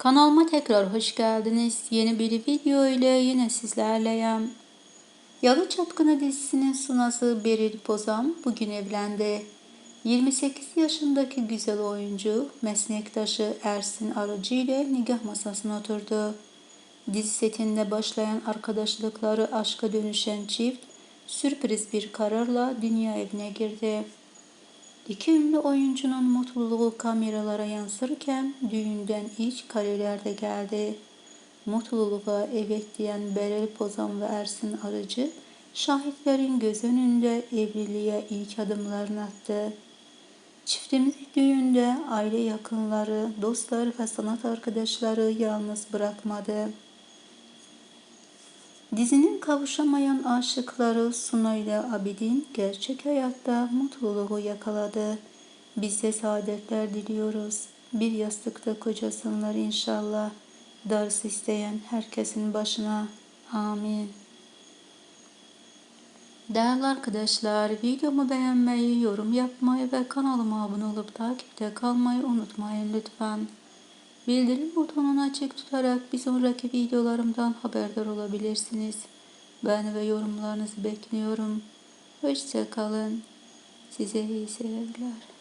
Kanalıma tekrar hoş geldiniz. Yeni bir video ile yine sizlerleyim. Yalı Çapkını dizisinin sunası Beril Pozan bugün evlendi. 28 yaşındaki güzel oyuncu meslektaşı Ersin Arıcı ile nikah masasına oturdu. Dizi setinde başlayan arkadaşlıkları aşka dönüşen çift sürpriz bir kararla dünya evine girdi. İki ünlü oyuncunun mutluluğu kameralara yansırken düğünden iç kareler de geldi. Mutluluğa evet diyen Berel Pozan ve Ersin Arıcı şahitlerin göz önünde evliliğe ilk adımlarını attı. Çiftimiz düğünde aile yakınları, dostlar ve sanat arkadaşları yalnız bırakmadı. Dizinin kavuşamayan aşıkları Suna ile Abidin gerçek hayatta mutluluğu yakaladı. Biz de saadetler diliyoruz. Bir yastıkta kocasınlar inşallah. Ders isteyen herkesin başına. Amin. Değerli arkadaşlar, videomu beğenmeyi, yorum yapmayı ve kanalıma abone olup takipte kalmayı unutmayın lütfen. Bildirim butonunu açık tutarak bir sonraki videolarımdan haberdar olabilirsiniz. Ben ve yorumlarınızı bekliyorum. Hoşçakalın. Size iyi seyirler.